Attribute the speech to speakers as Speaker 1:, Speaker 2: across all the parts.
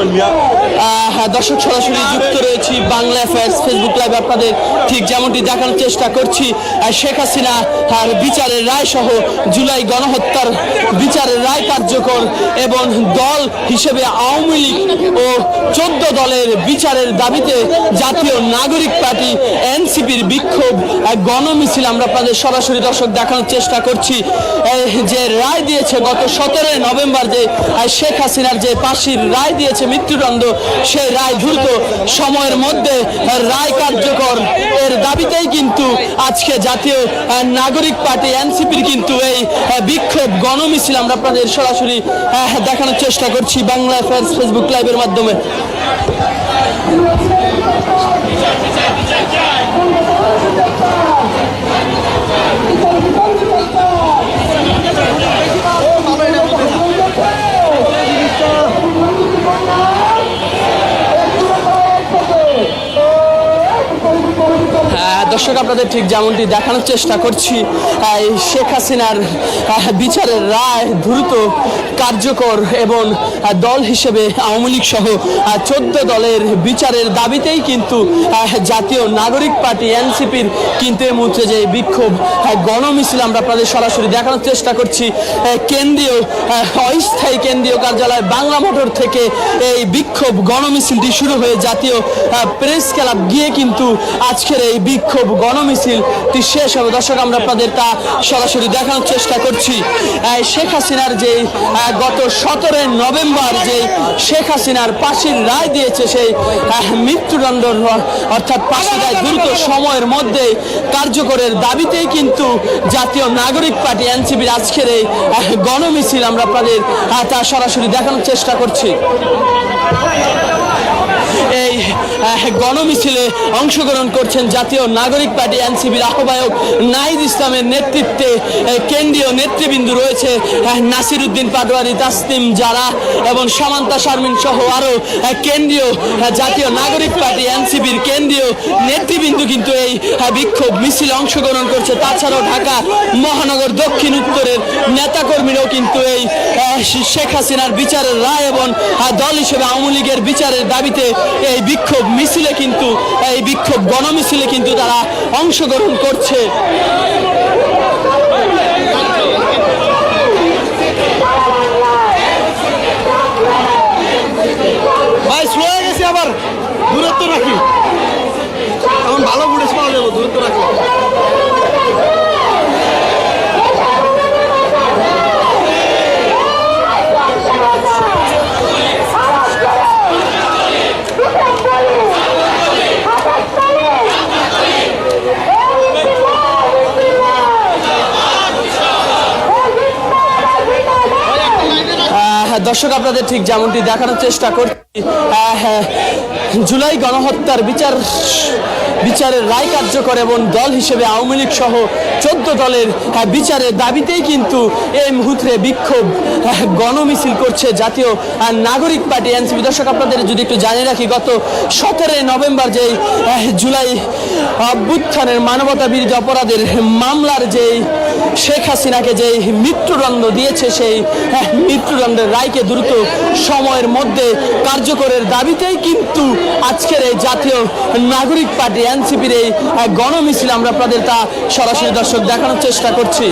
Speaker 1: มันเ হ্যাঁ, দর্শক সরাসরি যুক্ত রয়েছি বাংলা অ্যাফেয়ার্স ফেসবুক লাইভ আপনাদের ঠিক যেমনটি দেখানোর চেষ্টা করছি। শেখ হাসিনা আর বিচারের রায় সহ জুলাই গণহত্যার বিচারের রায় কার্যকর এবং দল হিসেবে আওয়ামী লীগ ও চোদ্দ দলের বিচারের দাবিতে জাতীয় নাগরিক পার্টি এনসিপির বিক্ষোভ গণমিছিল আমরা আপনাদের সরাসরি দর্শক দেখানোর চেষ্টা করছি। যে রায় দিয়েছে গত সতেরোই নভেম্বর যে শেখ হাসিনার যে ফাঁসির রায় দিয়েছে মৃত্যুদণ্ড সেই রায় দ্রুত সময়ের মধ্যে রায় কার্যকর এর দাবিতেই কিন্তু আজকে জাতীয় নাগরিক পার্টি এনসিপির কিন্তু এই বিক্ষোভ গণমিছিল আমরা আপনাদের সরাসরি দেখানোর চেষ্টা করছি বাংলা ফ্যান্স ফেসবুক লাইভের মাধ্যমে। দর্শক, আপনাদের ঠিক যেমনটি দেখানোর চেষ্টা করছি শেখ হাসিনার বিচারের রায় দ্রুত কার্যকর এবং দল হিসেবে আওয়ামী লীগ সহ চোদ্দ দলের বিচারের দাবিতেই কিন্তু জাতীয় নাগরিক পার্টি এনসিপির কিন্তু এই মুহূর্তে যে বিক্ষোভ গণমিছিল আমরা আপনাদের সরাসরি দেখানোর চেষ্টা করছি কেন্দ্রীয় অস্থায়ী কেন্দ্রীয় কার্যালয় বাংলা মোটর থেকে এই বিক্ষোভ গণমিছিলটি শুরু হয়ে জাতীয় প্রেস ক্লাব গিয়ে কিন্তু আজকের এই বিক্ষোভ গণমিছিলটি শেষ হবে। দর্শক, আমরা আপনাদের তা সরাসরি দেখানোর চেষ্টা করছি। শেখ হাসিনার যে গত সতেরোই নভেম্বর যে শেখ হাসিনার ফাঁসির রায় দিয়েছে সেই মৃত্যুদণ্ড অর্থাৎ ফাঁসি রায় দ্রুত সময়ের মধ্যে কার্যকরের দাবিতেই কিন্তু জাতীয় নাগরিক পার্টি এনসিপির আজকের এই গণমিছিল আমরা আপনাদের তা সরাসরি দেখানোর চেষ্টা করছি। গণমিছিলে অংশগ্রহণ করছেন জাতীয় নাগরিক পার্টি এনসিবির আহ্বায়ক নাহিদ ইসলামের নেতৃত্বে কেন্দ্রীয় নেতৃবৃন্দ রয়েছে নাসির উদ্দিন পাটোয়ারি, তাসনিম জারা এবং সামান্তা শারমিন সহ আরও কেন্দ্রীয় জাতীয় নাগরিক পার্টি এনসিবির কেন্দ্রীয় নেতৃবৃন্দ কিন্তু এই বিক্ষোভ মিছিলে অংশগ্রহণ করছে। তাছাড়াও ঢাকা মহানগর দক্ষিণ উত্তরের নেতাকর্মীরাও কিন্তু এই শেখ হাসিনার বিচারের রায় এবং দল হিসেবে আওয়ামী লীগের বিচারের দাবিতে এই বিক্ষোভ মিছিলে কিন্তু এই বিক্ষোভ গণমিছিলে কিন্তু তারা অংশগ্রহণ করছে। দর্শক আপনাদের ঠিক যেমনটি দেখানোর চেষ্টা করছি হ্যাঁ, জুলাই গণহত্যার বিচার বিচারের রায় কার্যকর এবং দল হিসেবে আওয়ামী লীগ সহ চোদ্দ দলের বিচারের দাবিতেই কিন্তু এই মুহূর্তে বিক্ষোভ গণমিছিল করছে জাতীয় নাগরিক পার্টি এনসিপি। দর্শক, আপনাদের যদি একটু জানিয়ে রাখি, গত সতেরোই নভেম্বর যেই জুলাই অভ্যুত্থানের মানবতা বিরোধী অপরাধের মামলার যেই শেখ হাসিনাকে যে মৃত্যুদণ্ড দিয়েছে, সেই মৃত্যুদণ্ডের রায়কে দ্রুত সময়ের মধ্যে কার্যকরের দাবিতেই কিন্তু আজকের এই জাতীয় নাগরিক পার্টি এনসিপির এই গণমিছিল আমরা আপনাদের তা সরাসরি দর্শক দেখানোর চেষ্টা করছি।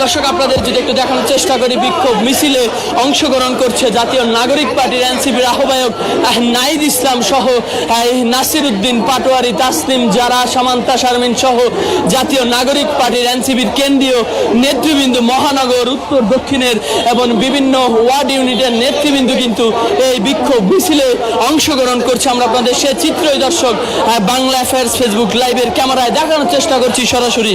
Speaker 1: দর্শক আপনাদের যদি একটু দেখানোর চেষ্টা করি বিক্ষোভ মিছিলে অংশগ্রহণ করছে জাতীয় নাগরিক পার্টির এনসিপির আহ্বায়ক আহ, নাইদ ইসলাম সহ নাসির উদ্দিন পাটোয়ারি তাসলিম যারা সামান্তা শারমিন সহ জাতীয় নাগরিক পার্টির এনসিপির কেন্দ্রীয় নেতৃবৃন্দ মহানগর উত্তর দক্ষিণের এবং বিভিন্ন ওয়ার্ড ইউনিটের নেতৃবৃন্দ কিন্তু এই বিক্ষোভ মিছিলে অংশগ্রহণ করছে। আমরা আপনাদের সে চিত্রই দর্শক বাংলা অ্যাফেয়ার্স ফেসবুক লাইভের ক্যামেরায় দেখানোর চেষ্টা করছি সরাসরি।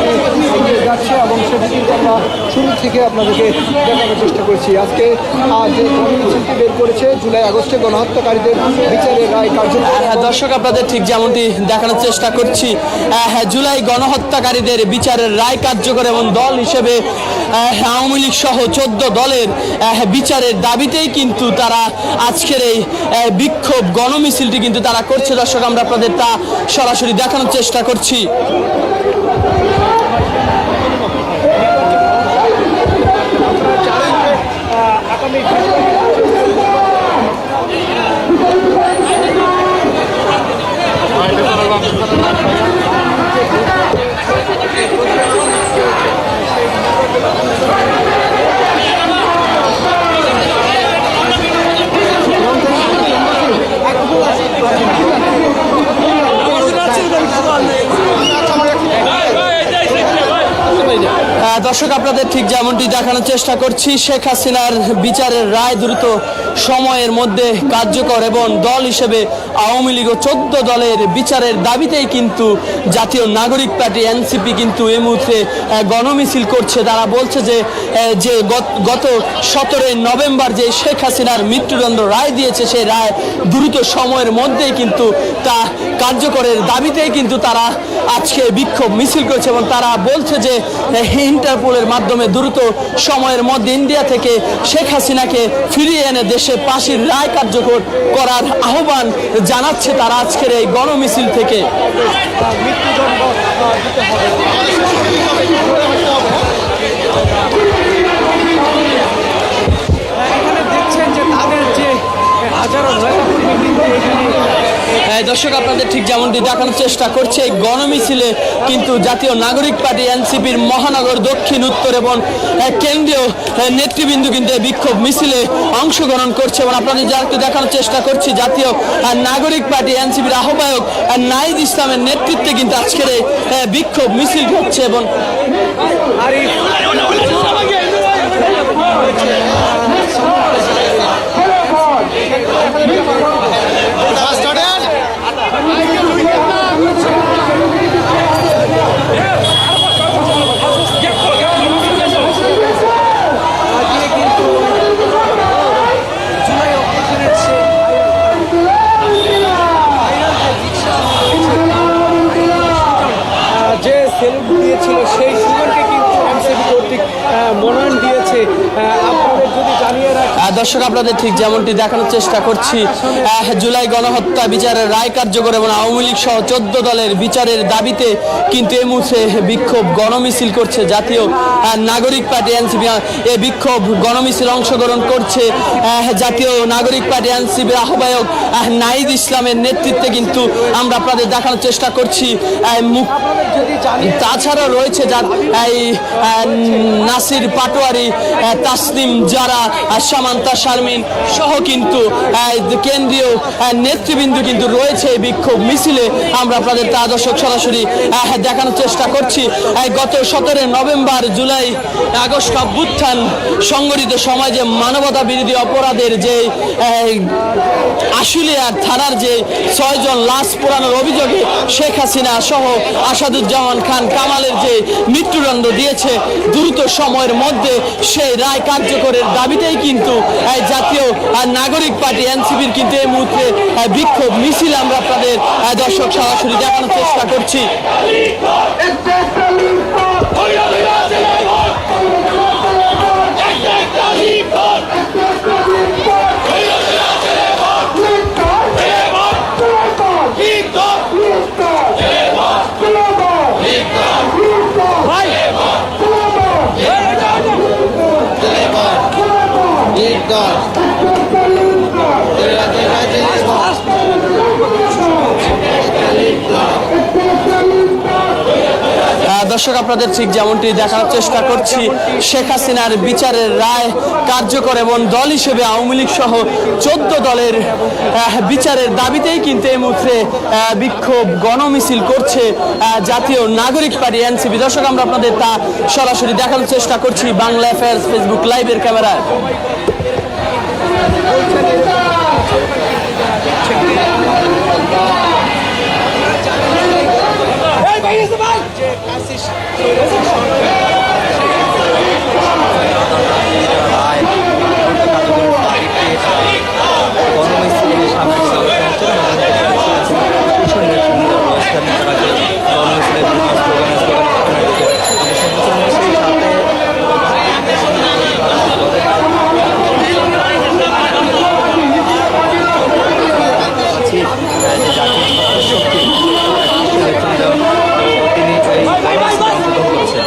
Speaker 2: যাচ্ছে এবং সেটি কিন্তু আমরা শুরু থেকে আপনাদেরকে দেখানোর চেষ্টা করছি। আজকে যে কর্মসূচিটি বের করেছে জুলাই আগস্টে গণহত্যাকারীদের বিচারের রায় কার্যকর
Speaker 1: হ্যাঁ দর্শক আপনাদের ঠিক যেমনটি দেখানোর চেষ্টা করছি। আহ, হ্যাঁ, জুলাই গণহত্যাকারীদের বিচারের রায় কার্যকর এবং দল হিসেবে আওয়ামী লীগ সহ চোদ্দ দলের বিচারের দাবিতেই কিন্তু তারা আজকের এই বিক্ষোভ গণমিছিলটি কিন্তু তারা করছে। দর্শক আমরা আপনাদের তা সরাসরি দেখানোর চেষ্টা করছি। Thank you. দর্শক, আপনাদের ঠিক যেমনটি দেখানোর চেষ্টা করছি, শেখ হাসিনার বিচারের রায় দ্রুত সময়ের মধ্যে কার্যকর এবং দল হিসেবে আওয়ামী লীগ ও চোদ্দ দলের বিচারের দাবিতেই কিন্তু জাতীয় নাগরিক পার্টি এনসিপি কিন্তু এই মুহূর্তে গণমিছিল করছে। তারা বলছে যে যে গত- সতেরোই নভেম্বর যে শেখ হাসিনার মৃত্যুদণ্ড রায় দিয়েছে, সেই রায় দ্রুত সময়ের মধ্যেই কিন্তু তা কার্যকরের দাবিতেই কিন্তু তারা আজকে বিক্ষোভ মিছিল করেছে এবং তারা বলছে যে ইন্টারপোলের মাধ্যমে দ্রুত সময়ের মধ্যে ইন্ডিয়া থেকে শেখ হাসিনাকে ফিরিয়ে এনে দেশে পাশের রায় কার্যকর করার আহ্বান জানাচ্ছে তারা আজকের এই গণমিছিল থেকে।
Speaker 2: এখানে দেখছেন যে তাদের যে হাজারো নেতাকর্মী কিন্তু
Speaker 1: দর্শক আপনাদের ঠিক যেমনটি দেখানোর চেষ্টা করছে এই গণমিছিলে কিন্তু জাতীয় নাগরিক পার্টি এনসিপির মহানগর দক্ষিণ উত্তর এবং কেন্দ্রীয় নেতৃবৃন্দ কিন্তু এই বিক্ষোভ মিছিলে অংশগ্রহণ করছে এবং আপনাদের যা দেখানোর চেষ্টা করছি জাতীয় নাগরিক পার্টি এনসিপির আহ্বায়ক আহ, নাইদ ইসলামের নেতৃত্বে কিন্তু আজকের এই বিক্ষোভ মিছিল হচ্ছে এবং দর্শক, আপনাদের ঠিক যেমনটি দেখানোর চেষ্টা করছি জুলাই গণহত্যা বিচারের রায় কার্যকর এবং আওয়ামী লীগ সহ চোদ্দ দলের বিচারের দাবিতে কিন্তু এই মুহূর্তে বিক্ষোভ গণমিছিল করছে জাতীয় নাগরিক পার্টি এনসিপি। এই বিক্ষোভ গণমিছিল অংশগ্রহণ করছে জাতীয় নাগরিক পার্টি এনসিপির আহ্বায়ক নাইদ ইসলামের নেতৃত্বে কিন্তু আমরা আপনাদের দেখানোর চেষ্টা করছি তাছাড়াও রয়েছে এই নাসির পাটোয়ারি তাসনিম যারা সামান্তা শারমিন সহ কিন্তু কেন্দ্রীয় নেতৃবৃন্দ কিন্তু রয়েছে এই বিক্ষোভ মিছিলে। আমরা আপনাদের তা দর্শক সরাসরি দেখানোর চেষ্টা করছি। গত সতেরো নভেম্বর, জুলাই, আগস্ট অভ্যুত্থান সংগঠিত সমাজে মানবতা বিরোধী অপরাধের যে আশুলিয়ার থানার যে ছয়জন লাশ পোড়ানোর অভিযোগে শেখ হাসিনা সহ আসাদুজ্জামান খান কামালের যে মৃত্যুদণ্ড দিয়েছে, দ্রুত সময়ের মধ্যে সেই রায় কার্যকরের দাবিতেই কিন্তু এই জাতীয় নাগরিক পার্টি, এনসিপির কিন্তু এই মুহূর্তে বিক্ষোভ মিছিল আমরা আপনাদের দর্শক সরাসরি দেখানোর চেষ্টা করছি। দর্শক, আপনাদের ঠিক যেমনটি দেখানোর চেষ্টা করছি, শেখ হাসিনার বিচারের রায় কার্যকর এবং দল হিসেবে আওয়ামী লীগ সহ চোদ্দ দলের বিচারের দাবিতেই কিন্তু এই মুহূর্তে বিক্ষোভ গণমিছিল করছে জাতীয় নাগরিক পার্টি এনসিপি। দর্শক, আমরা আপনাদের তা সরাসরি দেখানোর চেষ্টা করছি বাংলা অ্যাফেয়ার্স ফেসবুক লাইভের ক্যামেরায়
Speaker 2: এই যে স্বৈরাচার সরকার রায় কার্যকরের তারিখ দিয়েছে গণমিছিলের সামনে ইসলামিক কাজে গণমিছিলের বিভিন্ন স্লোগান স্লোগান সেই সাথে আছি যে জাতীয় শক্তি নেতৃত্ব তিনি এই লাইনে অংশগ্রহণ করেছেন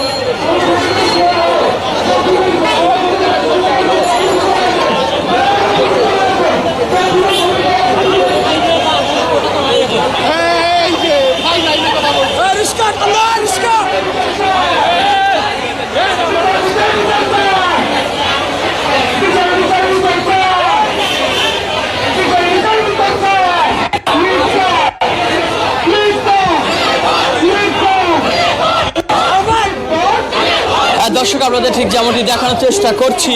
Speaker 1: আহ, দর্শক আপনাদের ঠিক যেমনটি দেখানোর চেষ্টা করছি।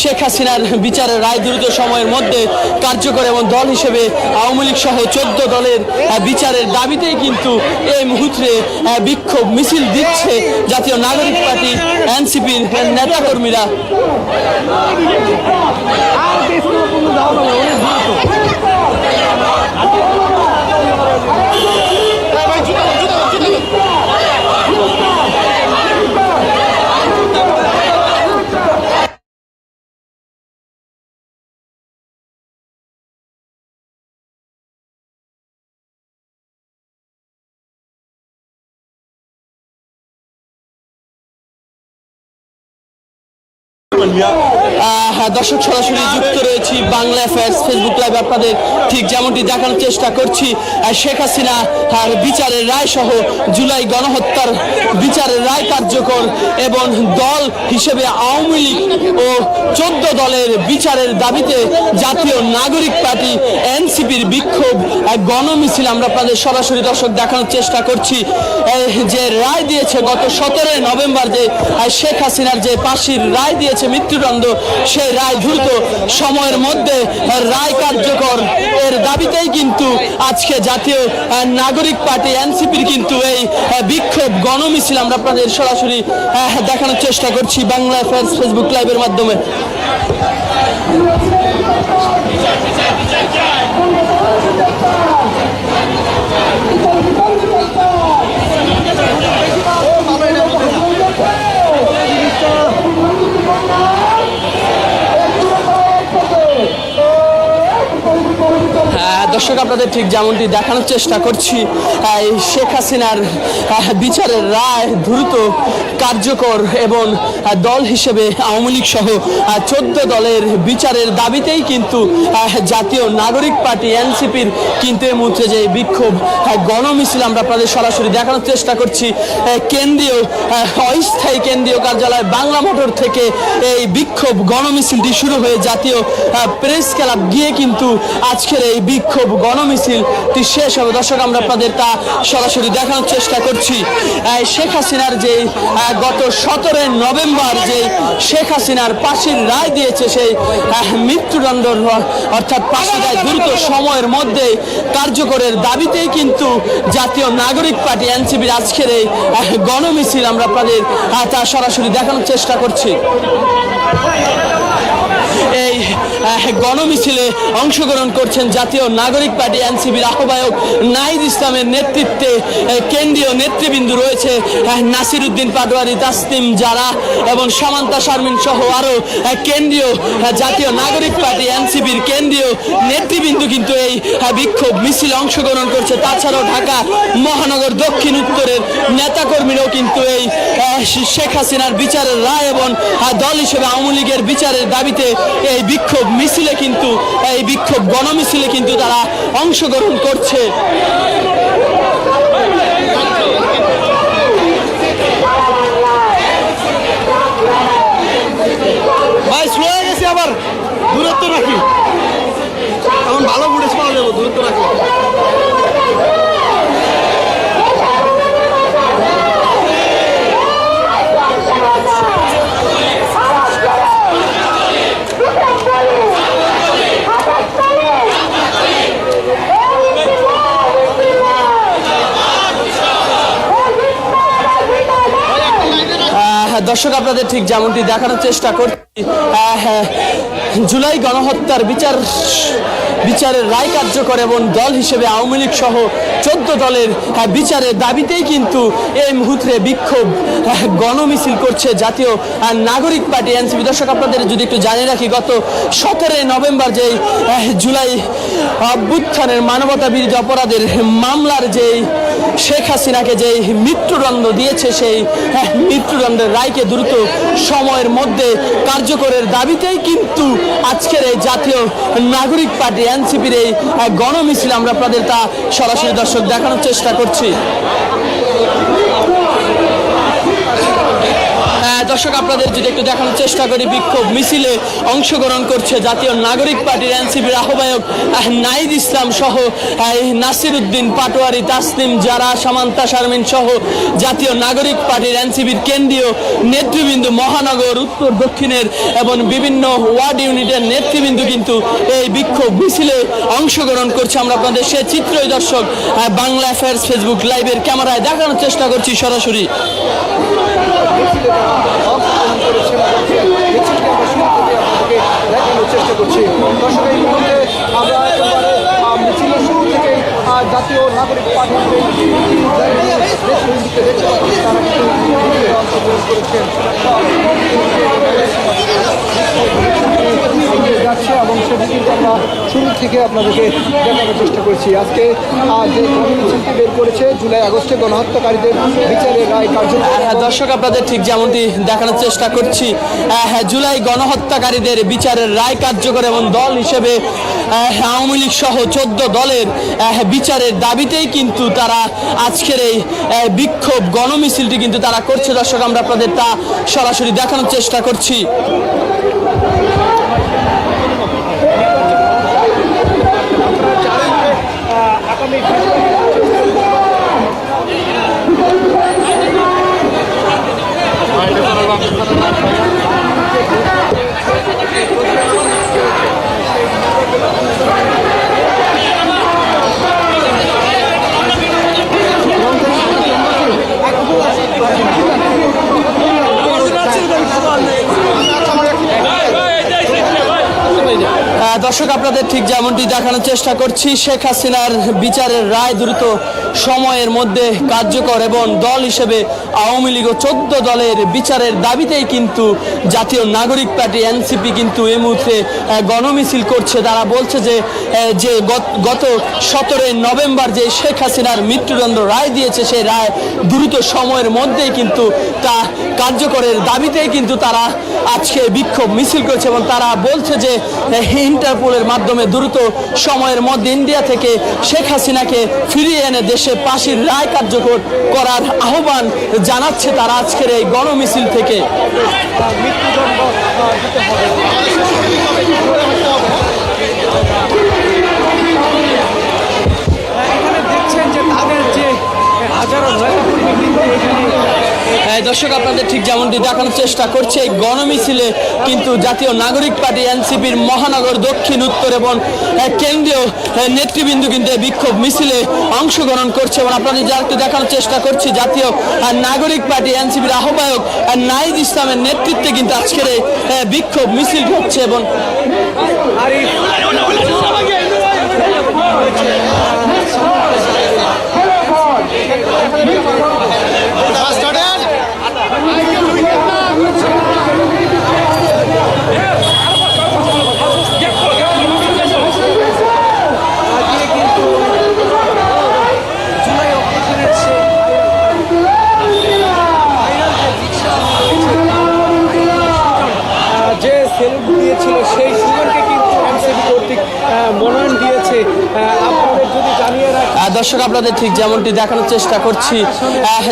Speaker 1: শেখ হাসিনার বিচারের রায় দ্রুত সময়ের মধ্যে কার্যকর এবং দল হিসেবে আওয়ামী লীগ সহ চোদ্দ দলের বিচারের দাবিতেই কিন্তু এই মুহূর্তে বিক্ষোভ মিছিল দিচ্ছে জাতীয় নাগরিক পার্টি, এনসিপির নেতাকর্মীরা। আহ, দর্শক সরাসরি যুক্ত রয়েছি বাংলা অ্যাফেয়ার্স ফেসবুক লাইভ আপনাদের ঠিক যেমনটি দেখানোর চেষ্টা করছি। শেখ হাসিনা আর বিচারের রায় সহ জুলাই গণহত্যার বিচারের রায় কার্যকর এবং দল হিসেবে আওয়ামী লীগ ও চোদ্দ দলের বিচারের দাবিতে জাতীয় নাগরিক পার্টি এনসিপির বিক্ষোভ আহ, গণমিছিল আমরা আপনাদের সরাসরি দর্শক দেখানোর চেষ্টা করছি। যে রায় দিয়েছে গত সতেরোই নভেম্বর যে শেখ হাসিনার যে ফাঁসির রায় দিয়েছে মৃত্যুদণ্ড সেই রায় দ্রুত সময়ের মধ্যে রায় কার্যকর এর দাবিতেই কিন্তু আজকে জাতীয় নাগরিক পার্টি এনসিপির কিন্তু এই বিক্ষোভ গণমিছিল আমরা আপনাদের সরাসরি দেখানোর চেষ্টা করছি বাংলা অ্যাফেয়ার্স ফেসবুক লাইভের মাধ্যমে। হ্যাঁ, দর্শক, আপনাদের ঠিক যেমনটি দেখানোর চেষ্টা করছি শেখ হাসিনার বিচারের রায় দ্রুত কার্যকর এবং দল হিসেবে আওয়ামী লীগ সহ চোদ্দ দলের বিচারের দাবিতেই কিন্তু জাতীয় নাগরিক পার্টি এনসিপির কিন্তু এই মুহূর্তে যে বিক্ষোভ গণমিছিল আমরা আপনাদের সরাসরি দেখানোর চেষ্টা করছি কেন্দ্রীয় অস্থায়ী কেন্দ্রীয় কার্যালয় বাংলা মোটর থেকে এই বিক্ষোভ গণমিছিলটি শুরু হয়ে জাতীয় প্রেস ক্লাব গিয়ে কিন্তু আজকের এই বিক্ষোভ গণমিছিলটি শেষ হবে। দর্শক, আমরা আপনাদের তা সরাসরি দেখানোর চেষ্টা করছি। শেখ হাসিনার যে গত সতেরোই নভেম্বর যে শেখ হাসিনার ফাঁসির রায় দিয়েছে সেই মৃত্যুদণ্ড অর্থাৎ ফাঁসি রায় দ্রুত সময়ের মধ্যে কার্যকরের দাবিতেই কিন্তু জাতীয় নাগরিক পার্টি, এনসিপির আজকের এই গণমিছিল আমরা আপনাদের তা সরাসরি দেখানোর চেষ্টা করছি। গণমিছিলে অংশগ্রহণ করছেন জাতীয় নাগরিক পার্টি এনসিবির আহ্বায়ক নাহিদ ইসলামের নেতৃত্বে কেন্দ্রীয় নেতৃবৃন্দ রয়েছে নাসির উদ্দিন পাটোয়ারি, তাসনিম জারা এবং সামান্তা শারমিন সহ আরও কেন্দ্রীয় জাতীয় নাগরিক পার্টি এনসিপির কেন্দ্রীয় নেতৃবৃন্দ কিন্তু এই বিক্ষোভ মিছিলে অংশগ্রহণ করছে। তাছাড়াও ঢাকা মহানগর দক্ষিণ উত্তরের নেতাকর্মীরাও কিন্তু এই শেখ হাসিনার বিচারের রায় এবং দল হিসেবে আওয়ামী লীগের বিচারের দাবিতে এই বিক্ষোভ মিছিলে কিন্তু এই বিক্ষোভ গণমিছিলে কিন্তু তারা অংশগ্রহণ করছে। দর্শক আপনাদের ঠিক যেমনটি দেখানোর চেষ্টা করছি হ্যাঁ, জুলাই গণহত্যার বিচার বিচারের রায় কার্যকর এবং দল হিসেবে আওয়ামী লীগ সহ চোদ্দ দলের বিচারের দাবিতেই কিন্তু এই মুহূর্তে বিক্ষোভ গণমিছিল করছে জাতীয় নাগরিক পার্টি এনসিপি। দর্শক আপনাদের যদি একটু জানিয়ে রাখি গত সতেরোই নভেম্বর যেই জুলাই অভ্যুত্থানের মানবতা বিরোধী অপরাধের মামলার যেই শেখ হাসিনাকে যে মৃত্যুদণ্ড দিয়েছে সেই মৃত্যুদণ্ডের রায়কে দ্রুত সময়ের মধ্যে কার্যকরের দাবিতেই কিন্তু আজকের এই জাতীয় নাগরিক পার্টি এনসিপির এই গণমিছিল আমরা আপনাদের তা সরাসরি দর্শক দেখানোর চেষ্টা করছি। হ্যাঁ, দর্শক আপনাদের যদি একটু দেখানোর চেষ্টা করি বিক্ষোভ মিছিলে অংশগ্রহণ করছে জাতীয় নাগরিক পার্টির এনসিপির আহ্বায়ক আহ, নাইদ ইসলাম সহ নাসির উদ্দিন পাটোয়ারি তাসনিম যারা সামান্তা শারমিন সহ জাতীয় নাগরিক পার্টির এনসিপির কেন্দ্রীয় নেতৃবৃন্দ মহানগর উত্তর দক্ষিণের এবং বিভিন্ন ওয়ার্ড ইউনিটের নেতৃবৃন্দ কিন্তু এই বিক্ষোভ মিছিলে অংশগ্রহণ করছে। আমরা আপনাদের সে চিত্রই দর্শক বাংলা অ্যাফেয়ার্স ফেসবুক লাইভের ক্যামেরায় দেখানোর চেষ্টা করছি সরাসরি।
Speaker 2: অংশগ্রহণ করেছে মিছিলটি আমরা শুরু থেকে আপনাদেরকে দেখানোর চেষ্টা করছি দর্শক এই মুহূর্তে আমরা একেবারে মিছিলের শুরু থেকে জাতীয় নাগরিক পার্টির দেখতে পাচ্ছি তারা কিন্তু অংশগ্রহণ করেছেন যাচ্ছে এবং সেটি কিন্তু আমরা শুরু থেকে আপনাদেরকে দেখানোর চেষ্টা করছি। আজকে যে মিছিলটি বের করেছে জুলাই আগস্টে গণহত্যাকারীদের বিচারের রায় কার্যকর।
Speaker 1: হ্যাঁ দর্শক আপনাদের ঠিক যেমনটি দেখানোর চেষ্টা করছি আহ, হ্যাঁ, জুলাই গণহত্যাকারীদের বিচারের রায় কার্যকর এবং দল হিসেবে আওয়ামী লীগ সহ চোদ্দ দলের বিচারের দাবিতেই কিন্তু তারা আজকের এই বিক্ষোভ গণমিছিলটি কিন্তু তারা করছে। দর্শক আমরা আপনাদের তা সরাসরি দেখানোর চেষ্টা করছি। দর্শক, আপনাদের ঠিক যেমনটি দেখানোর চেষ্টা করছি, শেখ হাসিনার বিচারের রায় দ্রুত সময়ের মধ্যে কার্যকর এবং দল হিসেবে আওয়ামী লীগ ও চোদ্দ দলের বিচারের দাবিতেই কিন্তু জাতীয় নাগরিক পার্টি এনসিপি কিন্তু এই মুহূর্তে গণমিছিল করছে। তারা বলছে যে যে গত- সতেরোই নভেম্বর যে শেখ হাসিনার মৃত্যুদণ্ড রায় দিয়েছে, সেই রায় দ্রুত সময়ের মধ্যেই কিন্তু তা কার্যকরের দাবিতেই কিন্তু তারা আজকে বিক্ষোভ মিছিল করেছে এবং তারা বলছে যে ইন্টারপোলের মাধ্যমে দ্রুত সময়ের মধ্যে ইন্ডিয়া থেকে শেখ হাসিনাকে ফিরিয়ে এনে দেশে পাশির রায় কার্যকর করার আহ্বান জানাচ্ছে তারা আজকের এই গণমিছিল থেকে। দর্শক আপনাদের ঠিক যেমনটি দেখানোর চেষ্টা করছে এই গণমিছিলে কিন্তু জাতীয় নাগরিক পার্টি এনসিপির মহানগর দক্ষিণ উত্তর এবং কেন্দ্রীয় নেতৃবৃন্দ কিন্তু এই বিক্ষোভ মিছিলে অংশগ্রহণ করছে এবং আপনাদের যা একটু দেখানোর চেষ্টা করছি জাতীয় নাগরিক পার্টি এনসিপির আহ্বায়ক আহ, নাইদ ইসলামের নেতৃত্বে কিন্তু আজকের এই বিক্ষোভ মিছিল হচ্ছে এবং
Speaker 2: আপনাদের
Speaker 1: ঠিক যেমনটি দেখানোর চেষ্টা করছি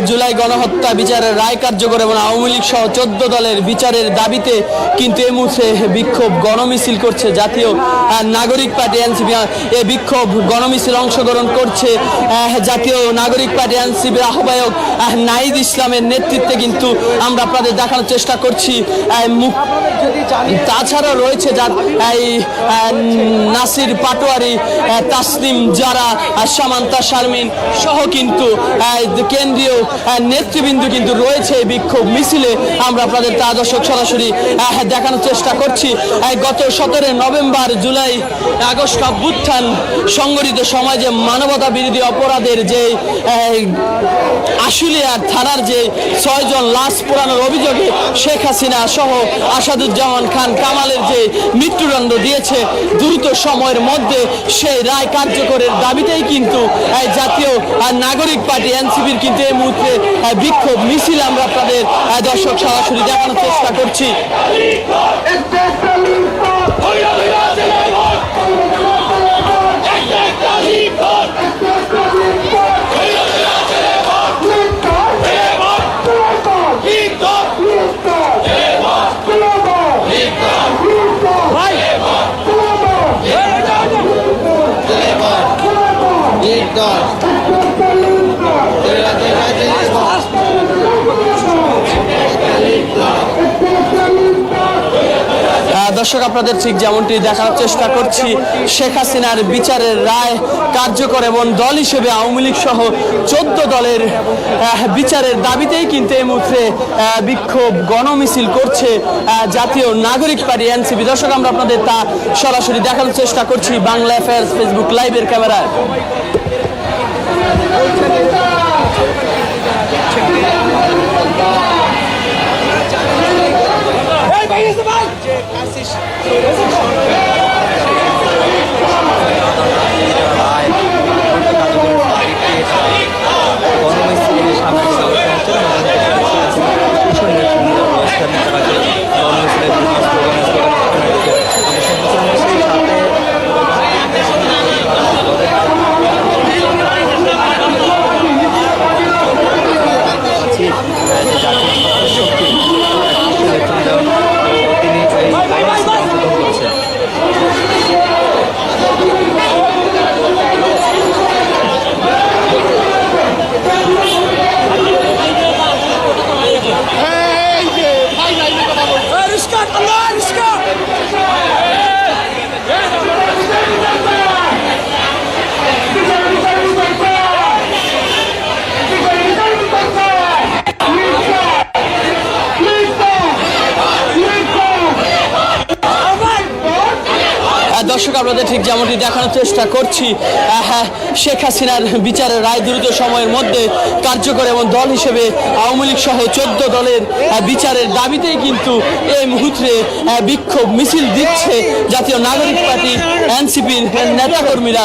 Speaker 1: জুলাই গণহত্যা বিচারের রায় কার্যকর এবং আওয়ামী লীগ সহ চোদ্দ দলের বিচারের দাবিতে কিন্তু এই মুহূর্তে বিক্ষোভ গণমিছিল করছে জাতীয় নাগরিক পার্টি এনসিপি এ বিক্ষোভ গণমিছিল অংশগ্রহণ করছে। জাতীয় নাগরিক পার্টি এনসিপির আহ্বায়ক নাইদ ইসলামের নেতৃত্বে কিন্তু আমরা আপনাদের দেখানোর চেষ্টা করছি। তাছাড়া রয়েছে যা এই নাসির পাটোয়ারি আহ, তাসনিম যারা সামান্তা শারমিন সহ কিন্তু কেন্দ্রীয় নেতৃবৃন্দ কিন্তু রয়েছে এই বিক্ষোভ মিছিলে। আমরা আপনাদের তা দর্শক সরাসরি দেখানোর চেষ্টা করছি। গত সতেরো নভেম্বর জুলাই আগস্ট অভ্যুত্থান সংগঠিত সমাজে মানবতা বিরোধী অপরাধের যে আশুলিয়ার থানার যে ছয়জন লাশ পোড়ানোর অভিযোগে শেখ হাসিনা সহ আসাদুজ্জামান খান কামালের যে মৃত্যুদণ্ড দিয়েছে, দ্রুত সময়ের মধ্যে সেই রায় কার্যকরের দাবিতেই কিন্তু জাতীয় নাগরিক পার্টি এনসিপির কিন্তু এই মুহূর্তে বিক্ষোভ মিছিল আমরা আপনাদের দর্শক সরাসরি দেখানোর চেষ্টা করছি। দর্শক, আপনাদের ঠিক যেমনটি দেখার চেষ্টা করছি, শেখ হাসিনার বিচারের রায় কার্যকর এবং দল হিসেবে আওয়ামী লীগ সহ চোদ্দ দলের বিচারের দাবিতেই কিন্তু এই মুহূর্তে বিক্ষোভ গণমিছিল করছে জাতীয় নাগরিক পার্টি এনসিপি। দর্শক, আমরা আপনাদের তা সরাসরি দেখানোর চেষ্টা করছি বাংলা অ্যাফেয়ার্স ফেসবুক লাইভের ক্যামেরায়। 이런 생각 যেমনটি দেখানোর চেষ্টা করছি। হ্যাঁ, শেখ হাসিনার বিচারের রায় দ্রুত সময়ের মধ্যে কার্যকর এবং দল হিসেবে আওয়ামী লীগ সহ চোদ্দ দলের বিচারের দাবিতেই কিন্তু এই মুহূর্তে বিক্ষোভ মিছিল দিচ্ছে জাতীয় নাগরিক পার্টি এনসিপির নেতাকর্মীরা।